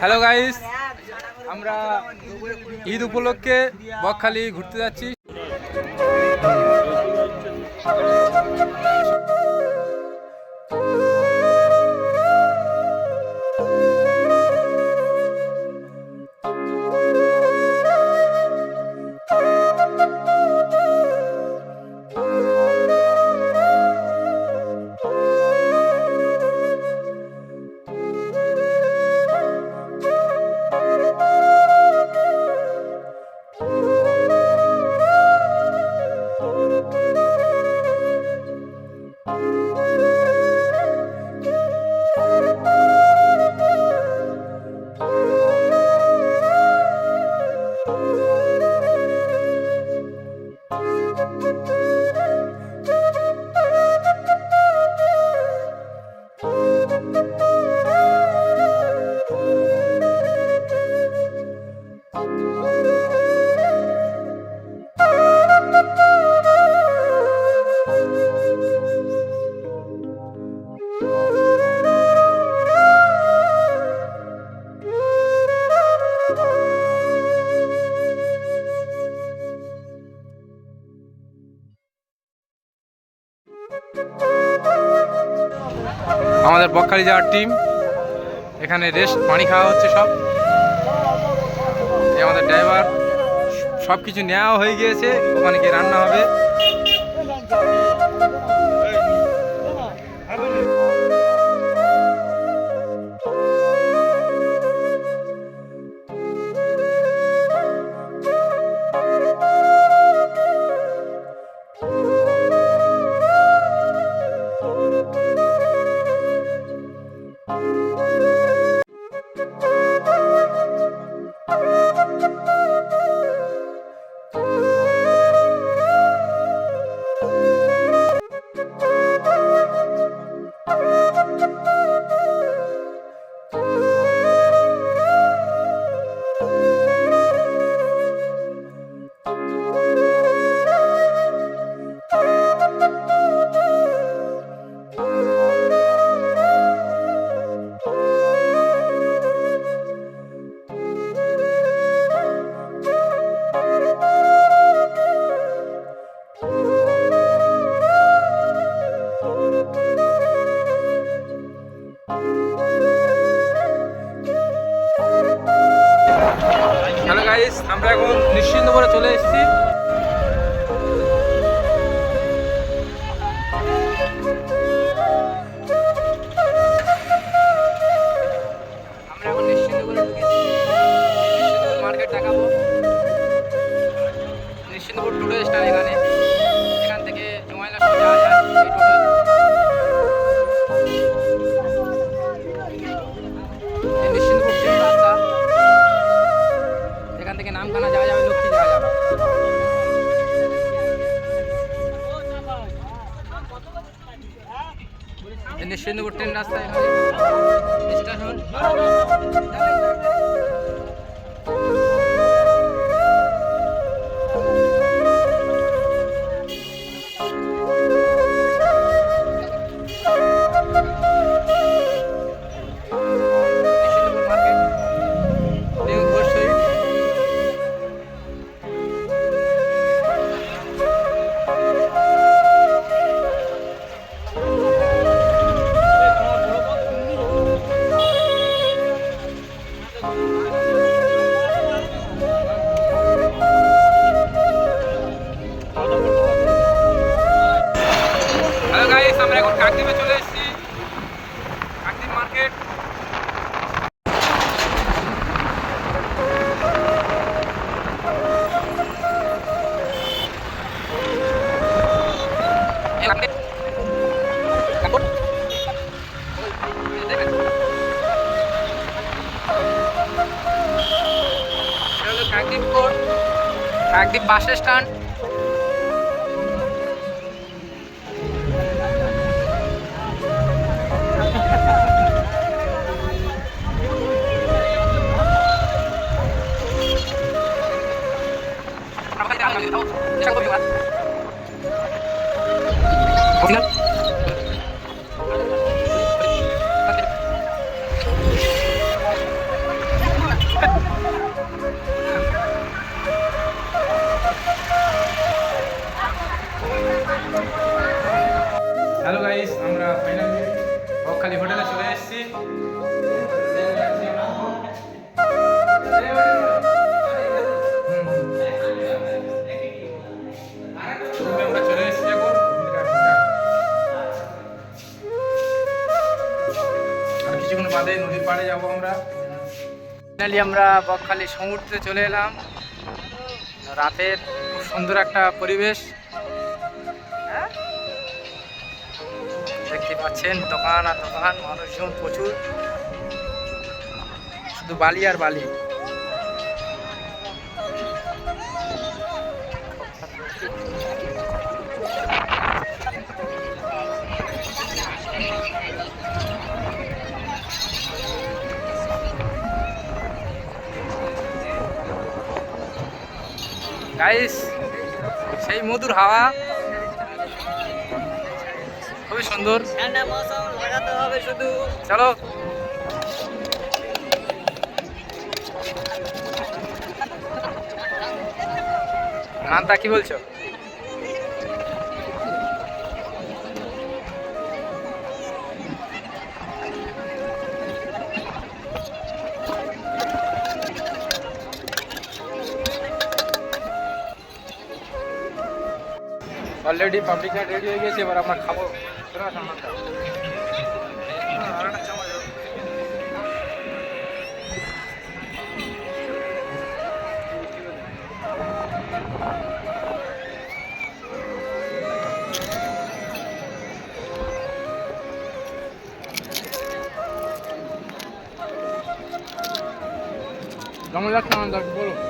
Hello guys আমরা ঈদ উপলক্ষে বকখালি ঘুরতে যাচ্ছি। আমাদের বকখালি যাওয়ার টিম এখানে রেস্ট পানি খাওয়া হচ্ছে সব। আমাদের ড্রাইভার সব কিছু নেওয়া হয়ে গিয়েছে। ওখানে গিয়ে রান্না হবে। গাইস আমরা এখন নিশ্চিন্ত নিশ্চিন্তপুরে চলে এসেছি। এই নিশ্চিন্তপুর ট্রেন রাস্তায়। স্টেশন কাকদ্বীপ বাস স্ট্যান্ড পারে যাব আমরা। ফাইনালি আমরা বকখালি সমুদ্রে চলে এলাম। রাতের খুব সুন্দর একটা পরিবেশ। দেখতে পাচ্ছেন দোকান আর দোকান, মানুষজন প্রচুর। শুধু বালি আর বালি। গাইস সেই মধুর হাওয়া। খুবই সুন্দর। লাগাতে হবে শুধু। চলো। নামটা কি বলছো? অলরেডি পাবলিক রেডি হয়ে গেছে এবার আমরা খাব। কেমন লাগছে আমার বলো?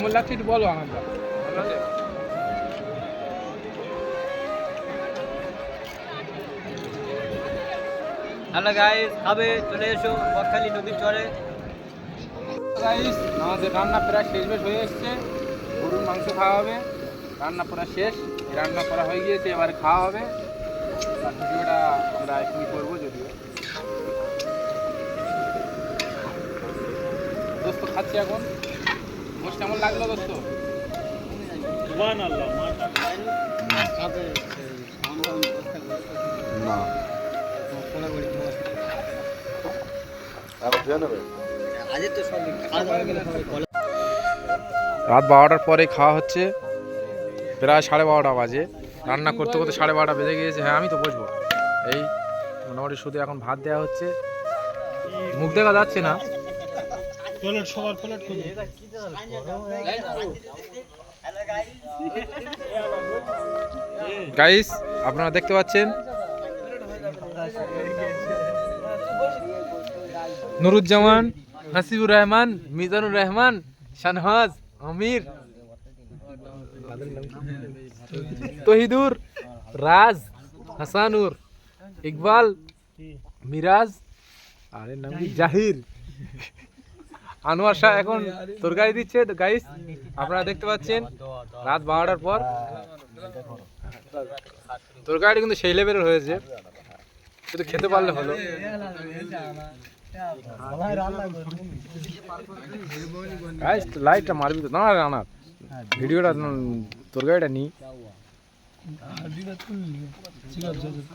কেমন লাগছে একটু বলো আমার? হ্যালো গাইস খাবে চলে এসো বকখালি নদীর চরে। গাইস আমাদের রান্না প্রায় শেষ বেশ হয়ে এসছে। গরুর মাংস খাওয়া হবে। রান্না পুরো শেষ। রান্না করা হয়ে গিয়েছে এবারে খাওয়া হবে। আর ভিডিওটা আমরা এখনই করব যদিও। দোস্ত খাচ্ছি এখন। কেমন লাগল দোস্ত? হয়ে রাত বারোটার পরে খাওয়া হচ্ছে প্রায় সাড়ে বারোটা বাজে। রান্না করতে করতে সাড়ে বারোটা বেজে গিয়েছে। হ্যাঁ আমি তো বুঝব এই মোটামুটি শুধু এখন ভাত দেওয়া হচ্ছে। মুখ দেখা যাচ্ছে না। গাইস আপনারা দেখতে পাচ্ছেন? নুরুজ্জামান, হাসিবুর রহমান, মিজানুর রহমান, শানহাজ, আমির, তহিদুর, রাজ, হাসানুর, ইকবাল, মিরাজ, আরে নাম জাহির। আনোয়ার শাহ এখন তরকারি দিচ্ছে। তো গাইস আপনারা দেখতে পাচ্ছেন রাত বারোটার পর তরকারি কিন্তু সেই লেভেলের হয়েছে। শুধু খেতে পারলে হলো। গাইস লাইটটা মারবি তো। না না না। ভিডিওটা তরকারিটা নি।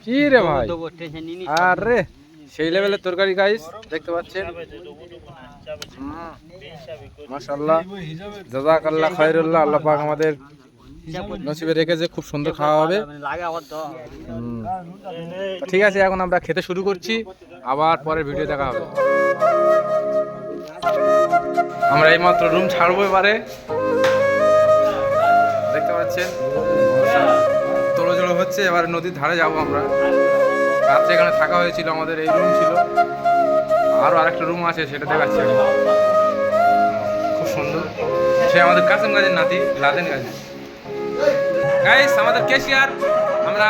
কি রে ভাই? আরে। সেই লেভেলের তরকারি গাইস দেখতে পাচ্ছেন? মাশাল্লাহ জাজাকাল্লাহ খায়রুল্লাহ আল্লাহ পাক আমাদের নসিবে রেখেছে খুব সুন্দর খাওয়া হবে। ঠিক আছে এখন আমরা খেতে শুরু করছি। আবার পরের ভিডিও দেখা হবে। আমরা এইমাত্র রুম ছাড়বো এবারে। দেখতে পাচ্ছেন? তোড়জোড়ো হচ্ছে এবারে নদীর ধারে যাব আমরা। রাত্রে এখানে থাকা হয়েছিল, আমাদের এই রুম ছিল। আরও আরেকটা রুম আছে, সেটা দেখাচ্ছি। খুব সুন্দর। সে আমাদের কাসেম গাজের নাতি, লাদেন গাছ গাইস আমাদের কেশিয়ার, আমরা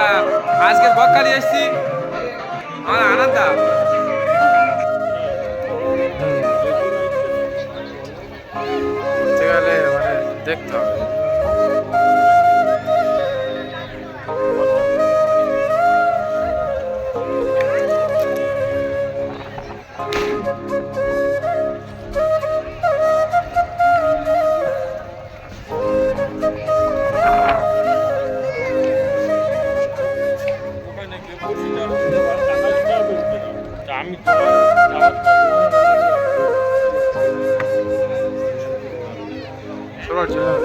আজকের বকখালি এসেছি। আমার আনন্দা। দেখতে হবে। Georgia.